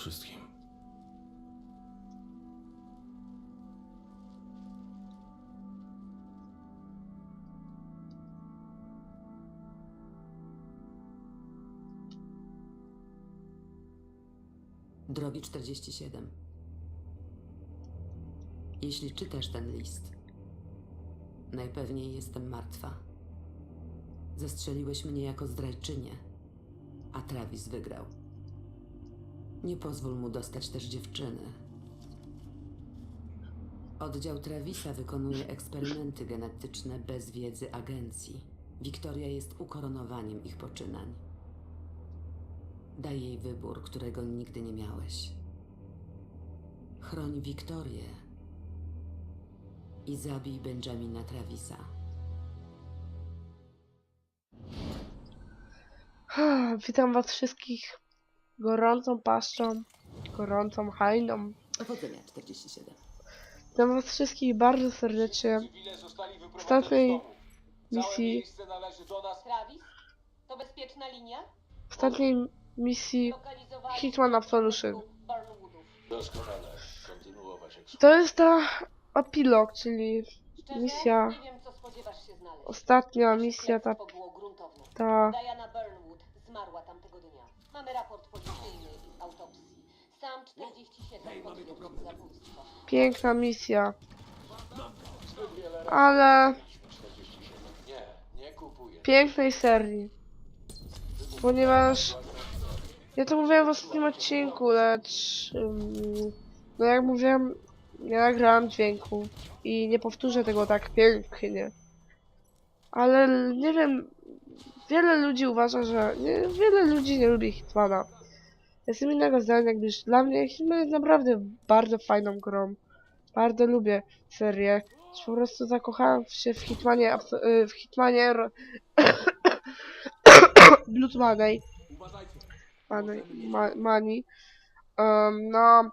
wszystkim. Drogi 47. Jeśli czytasz ten list, najpewniej jestem martwa. Zastrzeliłeś mnie jako zdrajczynię, a Travis wygrał. Nie pozwól mu dostać też dziewczyny. Oddział Travisa wykonuje eksperymenty genetyczne bez wiedzy agencji. Wiktoria jest ukoronowaniem ich poczynań. Daj jej wybór, którego nigdy nie miałeś. Chroń Wiktorię i zabij Benjamina Travisa. Witam was wszystkich gorącą paszczą, gorącą hajną. Powodzenia 47. Witam was wszystkich bardzo serdecznie wyprowadzeni ostatniej misji, miejsce należy do nas. Travis? To bezpieczna linia? w ostatniej misji Hitman Absolution. Doskonale. Kontynuować. To jest ta epilog, czyli Szczerze, Misja- nie wiem, co spodziewasz się znaleźć. ostatnia misja, ta, Śledztwo było gruntowne. ta Diana Burnwood zmarła tamtego dnia. Mamy raport policyjny i z autopsji. Sam 47 potwierdził zabójstwo. piękna misja. Ale 47. Nie, nie kupuję. pięknej serii. Ponieważ ja to mówiłem w ostatnim odcinku, lecz no jak mówiłem, nie nagrałam dźwięku i nie powtórzę tego tak pięknie. Ale nie wiem, wiele ludzi uważa, że nie, wiele ludzi nie lubi Hitmana. Jestem innego zdania, gdyż dla mnie Hitman jest naprawdę bardzo fajną grą. Bardzo lubię serię. Po prostu zakochałem się w Hitmanie, y, w Hitmanie Blood Money. Money. Um, no,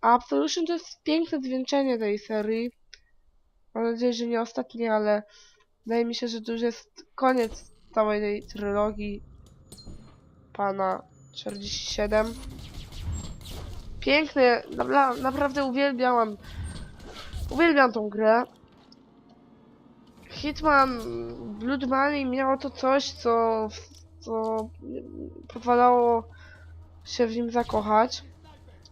Absolution to jest piękne zwieńczenie tej serii. Mam nadzieję, że nie ostatnie, ale wydaje mi się, że to już jest koniec całej tej trylogii pana 47. Piękny, napra naprawdę uwielbiałam, uwielbiam tą grę. Hitman Blood Money miało to coś, co, co pozwalało się w nim zakochać.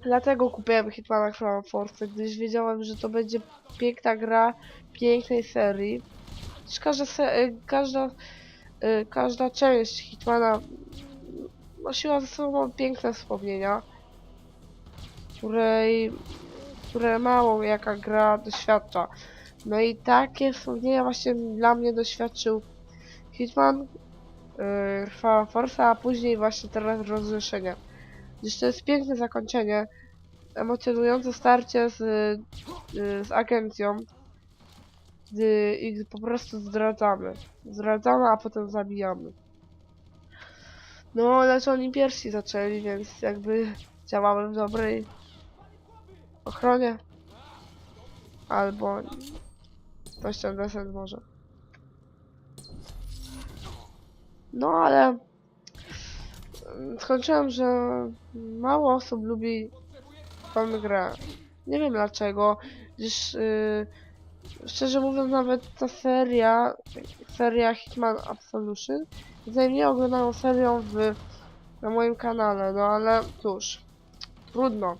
Dlatego kupiłem Hitmana Crown Force, gdyż wiedziałem, że to będzie piękna gra pięknej serii. Gdyż każda, se y, każda, y, każda część Hitmana nosiła ze sobą piękne wspomnienia, której, które mało jaka gra doświadcza. No i takie wspomnienia właśnie dla mnie doświadczył Hitman, yy, Krwawa a później właśnie teraz rozrzeszenie. Gdyż to jest piękne zakończenie, emocjonujące starcie z, yy, z agencją, gdy ich po prostu zdradzamy. Zdradzamy, a potem zabijamy. No, lecz oni pierwsi zaczęli, więc jakby działamy w dobrej ochronie. Albo coś tam desent może. No ale skończyłem, że mało osób lubi tą grę. Nie wiem dlaczego, gdyż yy, szczerze mówiąc nawet ta seria, seria Hitman Absolution najmniej oglądaną serią w, na moim kanale, no ale cóż, trudno.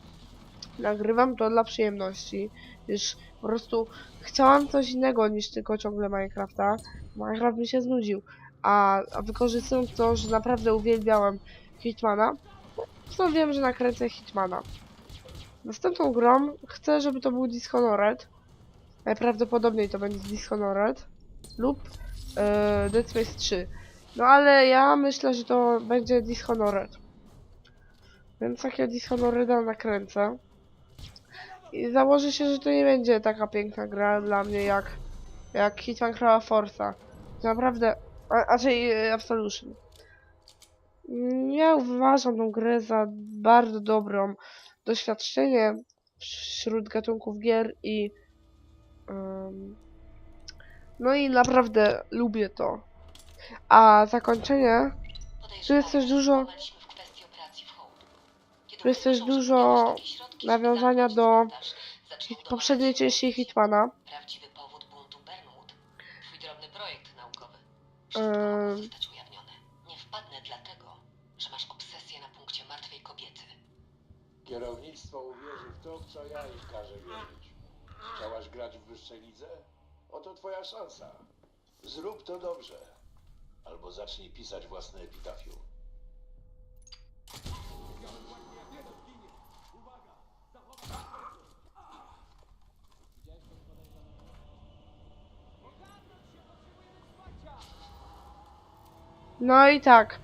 Nagrywam to dla przyjemności, gdyż po prostu chciałam coś innego niż tylko ciągle Minecrafta. Minecraft mi się znudził. A, a wykorzystując to, że naprawdę uwielbiałem Hitmana, to wiem, że nakręcę Hitmana. Następną grą chcę, żeby to był Dishonored. Najprawdopodobniej to będzie Dishonored. Lub e, Dead Space 3. No ale ja myślę, że to będzie Dishonored. Więc takiego Dishonoreda nakręcę. I założę się, że to nie będzie taka piękna gra dla mnie jak, jak Hitman Crown Forza. Naprawdę, a, raczej e, Absolution. Ja uważam tą grę za bardzo dobrą doświadczenie wśród gatunków gier i no i naprawdę lubię to. A zakończenie Tu jest też dużo- tu jest też dużo nawiązania do poprzedniej części Hitmana. Prawdziwy powód buntu Bernwood. Twój drobny projekt naukowy. Wszystko mogło zostać ujawnione. Nie wpadnę dlatego, że masz obsesję na punkcie martwej kobiety. Kierownictwo uwierzy w to, w co ja im każę wierzyć. Chciałaś grać w wyższej lidze? Oto twoja szansa. Zrób to dobrze. Albo zacznij pisać własne epitafium. No i tak.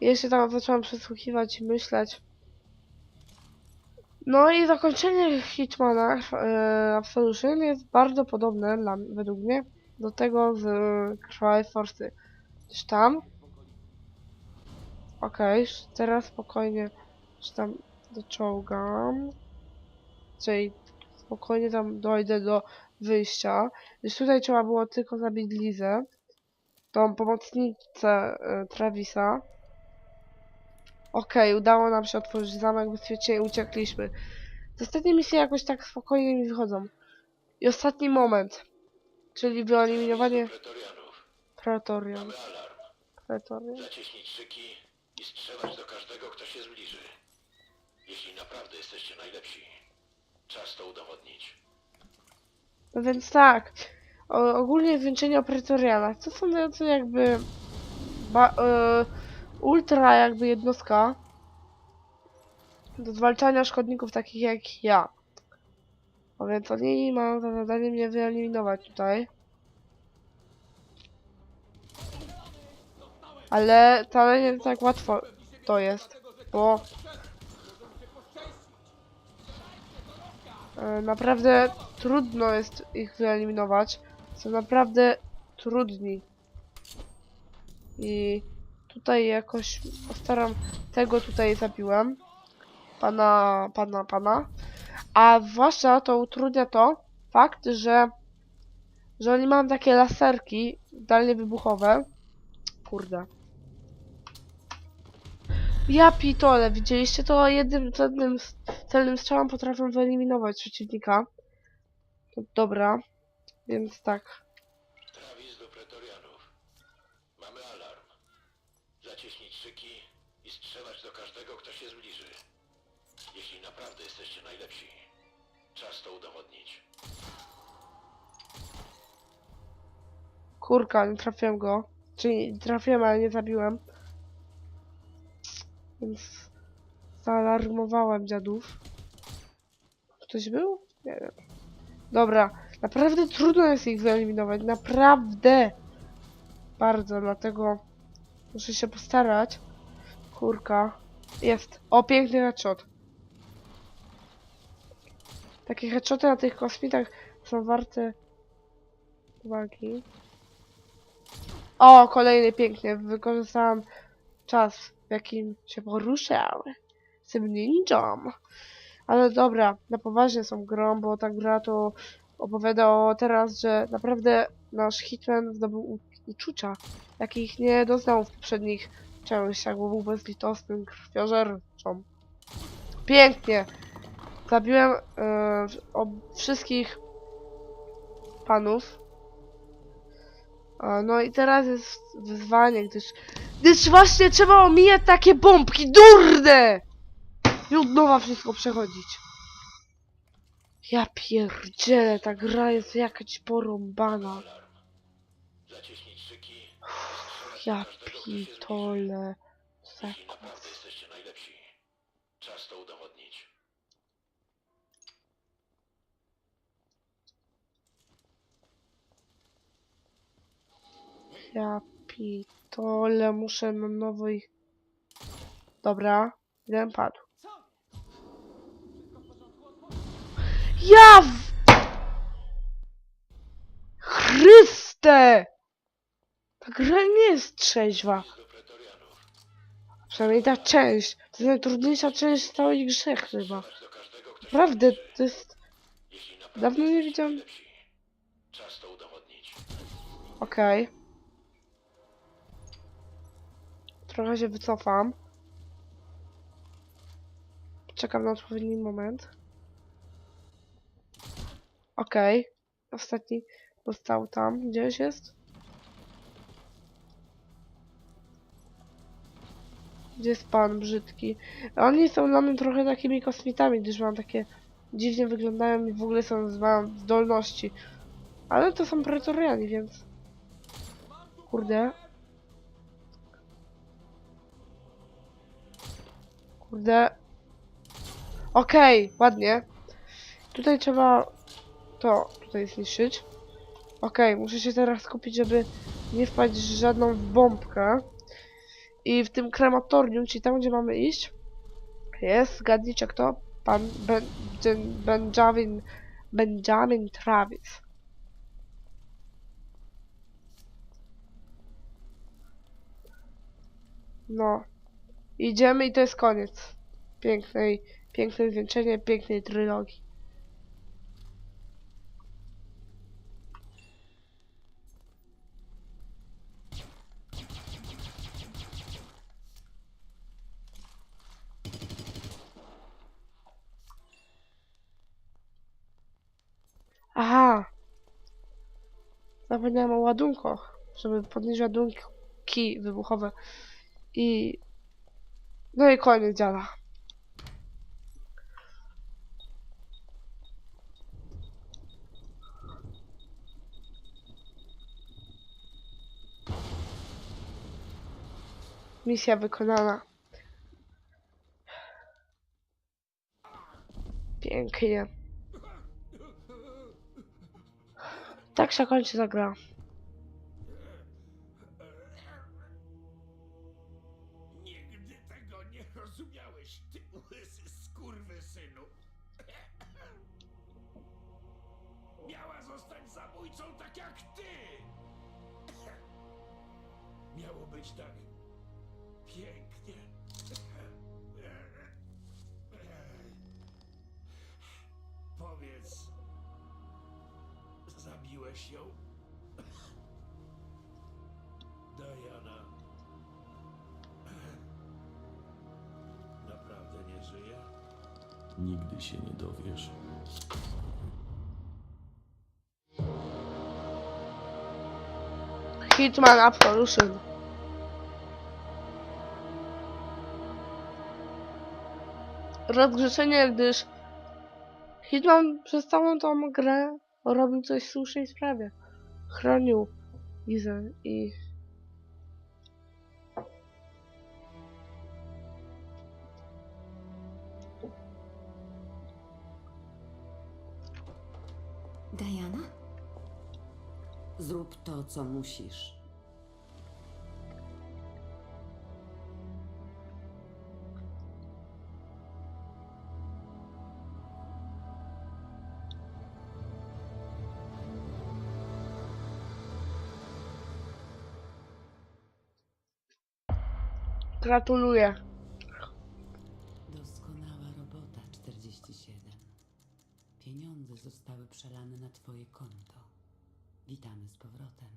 Jeszcze tam zaczęłam przesłuchiwać i myśleć. No i zakończenie Hitmana e, Absolution jest bardzo podobne dla, według mnie do tego z Krwawej Forsy. Gdzieś tam. Okej, teraz spokojnie się tam doczołgam. Czyli spokojnie tam dojdę do wyjścia. Gdyż tutaj trzeba było tylko zabić Lizę tą pomocnicę e, Travisa. Okej, udało nam się otworzyć zamek bezpiecznie i uciekliśmy. Z ostatniej misji jakoś tak spokojnie mi wychodzą. I ostatni moment, czyli wyeliminowanie alarm. Praetorian. Zaciśnić szyki i strzelać do każdego, kto się zbliży. Jeśli naprawdę jesteście najlepsi, czas to udowodnić. No więc tak, o, ogólnie zwieńczenie o Praetorianach. To są tacy jakby ba, e, ultra jakby jednostka do zwalczania szkodników takich jak ja. A więc oni mają za zadanie mnie wyeliminować tutaj. Ale wcale nie tak łatwo to jest, bo e, naprawdę trudno jest ich wyeliminować. Są naprawdę trudni. I tutaj jakoś postaram tego tutaj zabiłem. Pana, pana, pana. A zwłaszcza to utrudnia to fakt, że że oni mają takie laserki zdalnie wybuchowe. Kurde. Ja pitole, widzieliście to? Jednym celnym, celnym strzałem potrafią wyeliminować przeciwnika. No, dobra, więc tak. Travis do Pretorianów. Mamy alarm. Zaciśnić szyki i strzelać do każdego, kto się zbliży. Jeśli naprawdę jesteście najlepsi, czas to udowodnić. Kurka, nie trafiłem go. Czyli trafiłem, ale nie zabiłem. Więc zaalarmowałem dziadów. Ktoś był? Nie wiem. Dobra, naprawdę trudno jest ich wyeliminować. Naprawdę! Bardzo, dlatego muszę się postarać. Kurka. Jest. O, piękny headshot. Takie headshoty na tych kosmitach są warte uwagi. O, kolejny pięknie. Wykorzystałam czas, w jakim się poruszał. Z tym ninją. Ale dobra, na poważnie są grą, bo ta gra to opowiada teraz, że naprawdę nasz Hitman zdobył uczucia, jakich nie doznał w poprzednich częściach, bo był bezlitosnym krwiożerczą. Pięknie! Zabiłem e, ob- wszystkich panów. A, no i teraz jest wyzwanie, gdyż... Gdyż właśnie trzeba omijać takie bombki, durde! I od nowa wszystko przechodzić. Ja pierdzielę, ta gra jest jakaś porąbana. Alarm. Zaciśnić szyki i strzelać Ja pitole. Jesteście najlepsi, czas to udowodnić. Ja pitole, muszę na nowo. Dobra, jeden padł. Ja w... Chryste! Gra nie jest trzeźwa. Przynajmniej ta część. To jest najtrudniejsza część całej grze chyba. Naprawdę, to jest... Dawno nie widziałem-. Okej. Trochę się wycofam. Czekam na odpowiedni moment. Okej. Ostatni został tam. Gdzieś jest? Gdzie jest pan brzydki? Oni są dla mnie trochę takimi kosmitami, gdyż mam takie dziwnie wyglądają i w ogóle są z zdolności. Ale to są pretoriani, więc... Kurde. Kurde. Okej, ładnie. Tutaj trzeba to tutaj zniszczyć. Okej, muszę się teraz skupić, żeby nie wpaść w żadną bombkę. I w tym krematorium, czyli tam, gdzie mamy iść, jest, zgadnijcie kto? Pan ben, ben, Benjamin, Benjamin Travis. No. Idziemy i to jest koniec. Pięknej, piękne zwieńczenie, pięknej trylogii. Zapomniałem o ładunkach, żeby podnieść ładunki wybuchowe. I... No i koniec działa. Misja wykonana. Pięknie. Tak się kończy ta gra. Nigdy tego nie rozumiałeś, ty łysy skurwysynu. Miała zostać zabójcą tak jak ty. Miało być tak zabiłeś ją? Diana. Naprawdę nie żyje? Nigdy się nie dowiesz. Hitman Absolution. Rozgrzeszenie, gdyż Hitman przez całą tą grę robił coś w słusznej sprawie. Chronił Izę i... Diana? Zrób to, co musisz. Gratuluję. Doskonała robota, 47. Pieniądze zostały przelane na twoje konto. Witamy z powrotem.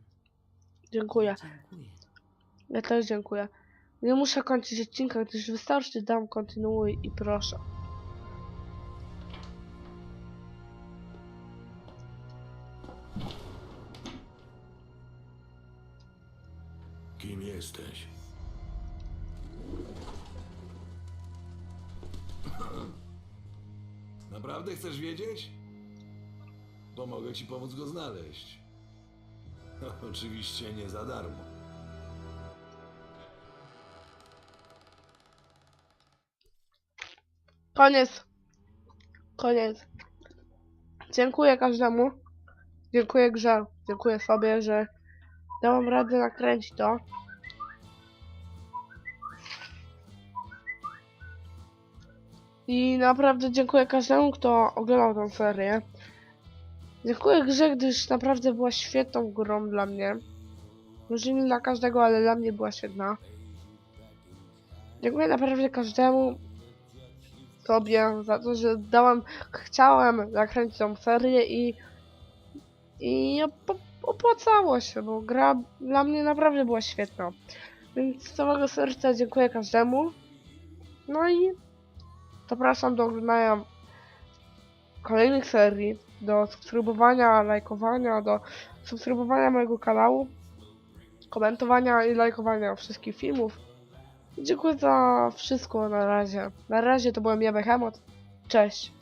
Dziękuję. Dziękuję. Ja też dziękuję. Nie muszę kończyć odcinka, gdyż wystarczy dam kontynuuj i proszę. Kim jesteś? Naprawdę chcesz wiedzieć? Pomogę ci pomóc go znaleźć. Oczywiście nie za darmo. Koniec. Koniec. Dziękuję każdemu. Dziękuję grze. Dziękuję sobie, że dałam radę nakręcić to. I naprawdę dziękuję każdemu, kto oglądał tę serię. Dziękuję grze, gdyż naprawdę była świetną grą dla mnie. Może nie dla każdego, ale dla mnie była świetna. Dziękuję naprawdę każdemu tobie za to, że dałam, chciałem nakręcić tą serię i i op- opłacało się, bo gra dla mnie naprawdę była świetna. Więc z całego serca dziękuję każdemu. No i zapraszam do oglądania kolejnych serii, do subskrybowania, lajkowania, do subskrybowania mojego kanału, komentowania i lajkowania wszystkich filmów. Dziękuję za wszystko na razie. Na razie to byłem ja Behemoth. Cześć.